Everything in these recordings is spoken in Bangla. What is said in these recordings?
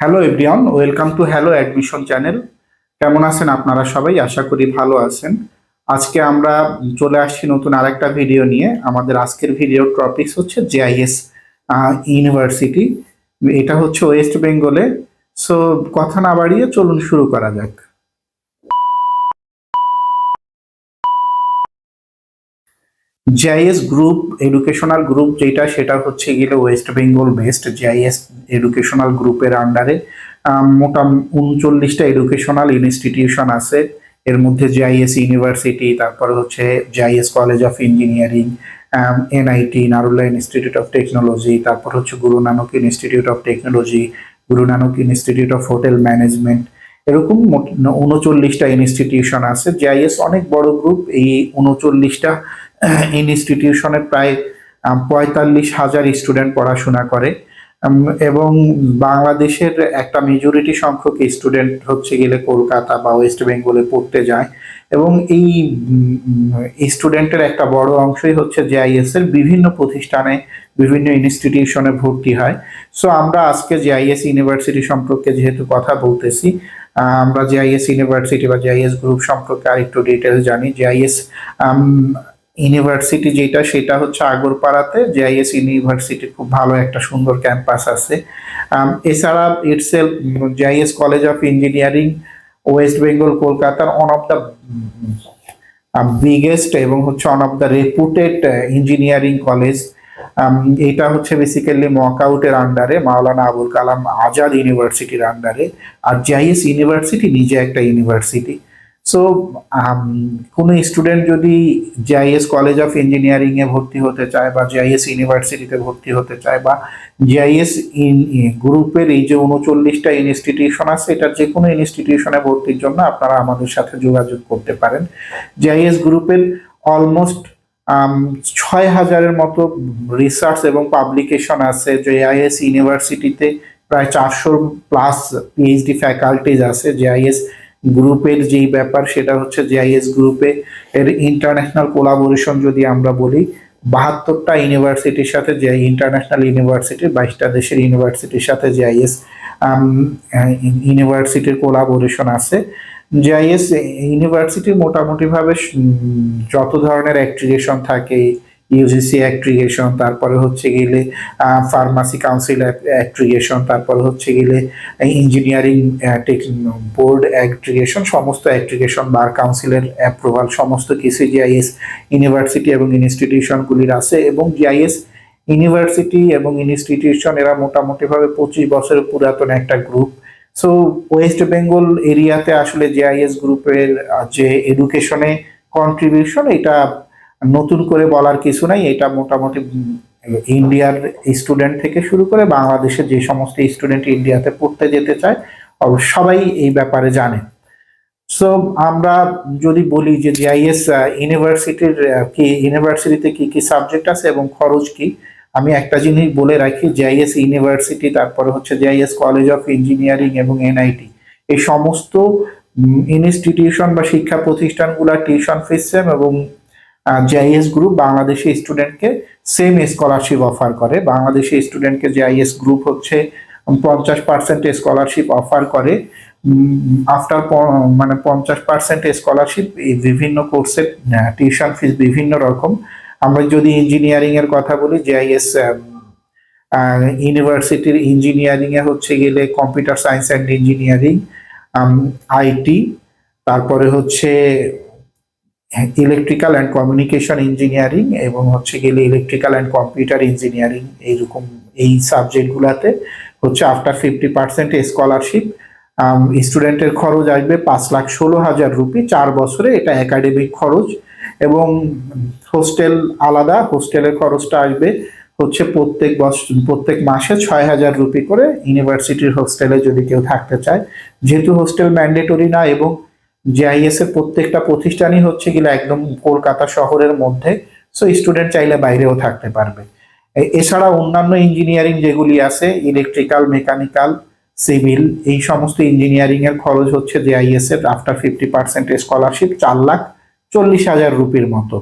Hello everyone welcome to hello admission channel কেমন আছেন আপনারা সবাই? আশা করি ভালো আছেন। আজকে আমরা চলে আসছি নতুন আরেকটা ভিডিও নিয়ে। আমাদের আজকের ভিডিও টপিকস হচ্ছে জেআইএস ইউনিভার্সিটি এটা হচ্ছে ওয়েস্ট বেঙ্গলে সো কথা না বাড়িয়ে চলুন শুরু করা যাক। জিআইএস গ্রুপ এডুকেশনাল গ্রুপ যেটা, সেটা হচ্ছে গেলে West Bengal best JIS educational গ্রুপের আন্ডারে মোটা উনচল্লিশটা এডুকেশনাল ইনস্টিটিউশন আছে। এর মধ্যে জিআইএস ইউনিভার্সিটি তারপরে হচ্ছে JIS college of engineering NIT Narula institute of technology তারপর হচ্ছে Guru Nanak institute of technology Guru Nanak institute of hotel management এরকম উনচল্লিশটা ইনস্টিটিউশন আছে। জিআইএস অনেক বড় গ্রুপ এই উনচল্লিশটা ইনস্টিটিউশনে প্রায় পঁয়তাল্লিশ হাজার স্টুডেন্ট পড়াশোনা করে। এবং বাংলাদেশের একটা মেজরিটি সংখ্যক স্টুডেন্ট হচ্ছে গেলে কলকাতা বা ওয়েস্ট বেঙ্গলে পড়তে যায়। এবং এই স্টুডেন্টের একটা বড় অংশই হচ্ছে জেআইএস এর বিভিন্ন প্রতিষ্ঠানে, বিভিন্ন ইনস্টিটিউশনে ভর্তি হয়। সো আমরা আজকে জেআইএস ইউনিভার্সিটি সম্পর্কে যেহেতু কথা বলতেছি আমরা জেআইএস ইউনিভার্সিটি বা জেআইএস গ্রুপ সম্পর্কে আরেকটু ডিটেলস জানি। জেআইএস ইউনিভার্সিটি যেটা, সেটা হচ্ছে আগরপাড়াতে জেআইএস ইউনিভার্সিটি খুব ভালো একটা সুন্দর ক্যাম্পাস আছে। এছাড়া itself JIS college of engineering West Bengal কলকাতার ওয়ান অফ দ্য বিগেস্ট এবং হচ্ছে one of the reputed engineering college এটা হচ্ছে বেসিক্যালি মকআউটের আন্ডারে মাওলানা আবুল কালাম আজাদ ইউনিভার্সিটির আন্ডারে আর জিআইএস ইউনিভার্সিটি নিজে একটা ইউনিভার্সিটি সো কোনো স্টুডেন্ট যদি জিআইএস কলেজ অফ ইঞ্জিনিয়ারিংয়ে ভর্তি হতে চায় বা জিআইএস ইউনিভার্সিটিতে ভর্তি হতে চায় বা জিআইএস গ্রুপের এই যে উনচল্লিশটা ইনস্টিটিউশন আছে, এটার যে কোনো ইনস্টিটিউশনে ভর্তির জন্য আপনারা আমাদের সাথে যোগাযোগ করতে পারেন। জিআইএস গ্রুপের অলমোস্ট ছয় হাজারের মতো রিসার্চ এবং পাবলিকেশন আছে। জেআইএস ইউনিভার্সিটিতে প্রায় চারশোর প্লাস পিএইচডি ফ্যাকাল্টিজ আছে। জেআইএস গ্রুপের যেই ব্যাপার, সেটা হচ্ছে জেআইএস গ্রুপে এর ইন্টারন্যাশনাল কোলাবোরেশন যদি আমরা বলি, বাহাত্তরটা ইউনিভার্সিটির সাথে যে ইন্টারন্যাশনাল ইউনিভার্সিটি বাইশটা দেশের ইউনিভার্সিটির সাথে জেআইএস ইউনিভার্সিটির কোলাবোরেশন আছে। জেআইএস ইউনিভার্সিটি মোটামুটিভাবে যত ধরনের অ্যাক্টিভেশন থাকে ইউজিসি অ্যাক্ট্রিগেশন তারপরে হচ্ছে গেলে ফার্মাসি কাউন্সিল অ্যাক্ট্রিগেশন তারপরে হচ্ছে গেলে ইঞ্জিনিয়ারিং টেক বোর্ড অ্যাক্ট্রিগেশন সমস্ত অ্যাক্ট্রিগেশন বার কাউন্সিলের অ্যাপ্রুভাল সমস্ত কিছু জিআইএস ইউনিভার্সিটি এবং ইনস্টিটিউশনগুলির আছে এবং জিআইএস ইউনিভার্সিটি এবং ইনস্টিটিউশন এরা মোটামুটিভাবে পঁচিশ বছরের পুরাতন একটা গ্রুপ সো ওয়েস্ট বেঙ্গল এরিয়াতে আসলে জেআইএস গ্রুপের যে এডুকেশনে কন্ট্রিবিউশন এটা নতুন করে বলার কিছু নাই। এটা মোটামুটি ইন্ডিয়ার স্টুডেন্ট থেকে শুরু করে বাংলাদেশের যে সমস্ত স্টুডেন্ট ইন্ডিয়াতে পড়তে যেতে চায় সবাই এই ব্যাপারে জানে। সো আমরা যদি বলি যে জিআইএস ইউনিভার্সিটির কি ইউনিভার্সিটিতে কি কি সাবজেক্ট আছে এবং খরচ কি, আমি একটা জিনিস বলে রাখি, জেআইএস ইউনিভার্সিটি, তারপরে হচ্ছে জেআইএস কলেজ অফ ইঞ্জিনিয়ারিং এবং এনআইটি। এই সমস্ত ইনস্টিটিউশন বা শিক্ষা প্রতিষ্ঠানগুলো টিউশন ফিস সেম এবং জেআইএস গ্রুপ বাংলাদেশি স্টুডেন্টকে সেম স্কলারশিপ অফার করে। বাংলাদেশি স্টুডেন্টকে জেআইএস গ্রুপ হচ্ছে পঞ্চাশ পার্সেন্ট স্কলারশিপ অফার করে। আফটার মানে পঞ্চাশ পার্সেন্ট স্কলারশিপ এই বিভিন্ন কোর্সের টিউশন ফিস বিভিন্ন রকম। আমরা যদি ইঞ্জিনিয়ারিং এর কথা বলি জেআইএস ইউনিভার্সিটির ইঞ্জিনিয়ারিং এ হচ্ছে গেলে computer science and engineering IT তারপরে হচ্ছে ইলেকট্রিক্যাল অ্যান্ড কমিউনিকেশন ইঞ্জিনিয়ারিং এবং হচ্ছে গেলে ইলেকট্রিক্যাল অ্যান্ড কম্পিউটার ইঞ্জিনিয়ারিং এইরকম এই সাবজেক্টগুলোতে হচ্ছে আফটার ফিফটি পার্সেন্ট স্কলারশিপ স্টুডেন্টের খরচ আসবে পাঁচ লাখ ষোলো হাজার রুপি চার বছরে এটা একাডেমিক খরচ এবং হোস্টেল আলাদা হোস্টেলের খরচটা আসবে হচ্ছে প্রত্যেক বছর প্রত্যেক মাসে ছয় হাজার রুপি করে ইউনিভার্সিটির হোস্টেলে যদি কেউ থাকতে চায়। যেহেতু হোস্টেল ম্যান্ডেটরি না এবং জেআইএস এর প্রত্যেকটা প্রতিষ্ঠানই হচ্ছে গেলে একদম কলকাতা শহরের মধ্যে সো স্টুডেন্ট চাইলে বাইরেও থাকতে পারবে। এছাড়া অন্যান্য ইঞ্জিনিয়ারিং যেগুলি আছে ইলেকট্রিক্যাল মেকানিক্যাল সিভিল এই সমস্ত ইঞ্জিনিয়ারিং এর খরচ হচ্ছে জেআইএস এর আফটার ফিফটি পার্সেন্ট স্কলারশিপ চার লাখ চল্লিশ হাজার রুপির মতো।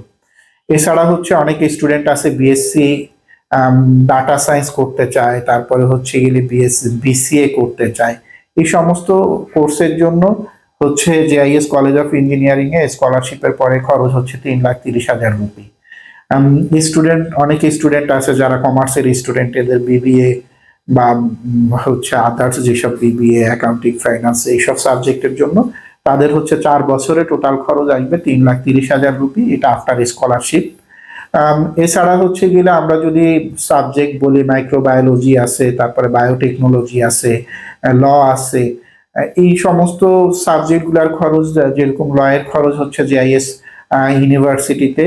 এছাড়া হচ্ছে অনেক স্টুডেন্ট আছে বিএসসি ডাটা সায়েন্স করতে চায়, তারপরে হচ্ছে গেলে বিএস বিসিএ করতে চায়। এই সমস্ত কোর্সের জন্য হচ্ছে জেআইএস কলেজ অফ ইঞ্জিনিয়ারিং এ স্কলারশিপের পরে খরচ হচ্ছে তিন লাখ তিরিশ হাজার রুপি। স্টুডেন্ট অনেক স্টুডেন্ট আছে যারা কমার্সের স্টুডেন্ট এদের বিবিএ বা হচ্ছে আদার্স যেসব বিবিএ অ্যাকাউন্টিং ফাইন্যান্স এইসব সাবজেক্টের জন্য তাদের হচ্ছে চার বছরে টোটাল খরচ আসবে তিন লাখ তিরিশ হাজার রুপি, এটা আফটার স্কলারশিপ এছাড়া হচ্ছে গেলে আমরা যদি সাবজেক্ট বলি মাইক্রোবায়োলজি আছে, তারপরে বায়োটেকনোলজি আছে ল আছে এই সমস্ত সাবজেক্টগুলোর খরচ যেরকম লয়ের খরচ হচ্ছে জেআইএস ইউনিভার্সিটিতে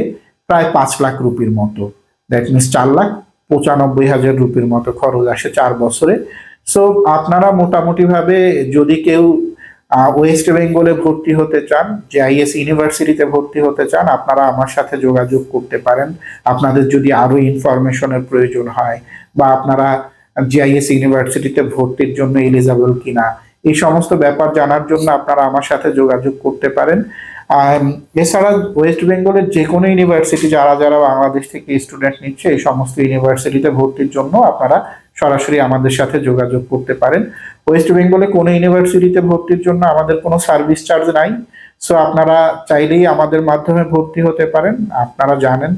প্রায় পাঁচ লাখ রুপির মতো। দ্যাট মিনস চার লাখ পঁচানব্বই হাজার রুপির মতো খরচ আসে চার বছরে। সো আপনারা মোটামুটিভাবে যদি কেউ ওয়েস্ট বেঙ্গলে ভর্তি হতে চান জেআইএস ইউনিভার্সিটিতে ভর্তি হতে চান, আপনারা আমার সাথে যোগাযোগ করতে পারেন। আপনাদের যদি আরও ইনফরমেশনের প্রয়োজন হয় বা আপনারা জিআইএস ইউনিভার্সিটিতে ভর্তির জন্য এলিজিবল কিনা এই সমস্ত ব্যাপার জানার জন্য আপনারা আমার সাথে যোগাযোগ করতে পারেন। এছাড়া ওয়েস্ট বেঙ্গলের যে কোনো ইউনিভার্সিটি যারা যারা বাংলাদেশ থেকে স্টুডেন্ট নিচ্ছে, এই সমস্ত ইউনিভার্সিটিতে ভর্তির জন্য আপনারা সরাসরি আমাদের সাথে যোগাযোগ করতে পারেন। ওয়েস্ট বেঙ্গলে কোনো ইউনিভার্সিটিতে ভর্তির জন্য আমাদের কোনো সার্ভিস চার্জ নাই। সো আপনারা চাইলেই আমাদের মাধ্যমে ভর্তি হতে পারেন। আপনারা জানেন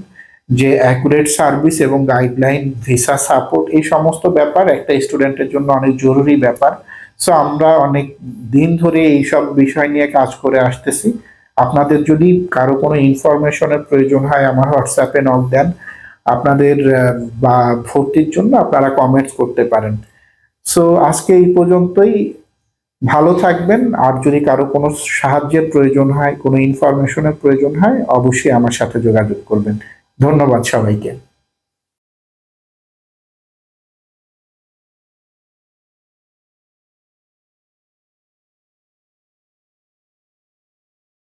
যে অ্যাকুরেট সার্ভিস এবং গাইডলাইন, ভিসা, সাপোর্ট এই সমস্ত ব্যাপার একটা স্টুডেন্টের জন্য অনেক জরুরি ব্যাপার। সো আমরা অনেক দিন ধরে এই সব বিষয় নিয়ে কাজ করে আসতেছি। আপনাদের যদি কারও কোনো ইনফরমেশনের প্রয়োজন হয়, আমার হোয়াটসঅ্যাপে নক দেন। আপনাদের বা ভর্তির জন্য আপনারা কমেন্টস করতে পারেন। সো আজকে এই পর্যন্তই। ভালো থাকবেন। আর যদি কারও কোনো সাহায্যের প্রয়োজন হয়, কোনো ইনফরমেশনের প্রয়োজন হয়, অবশ্যই আমার সাথে যোগাযোগ করবেন। ধন্যবাদ সবাইকে।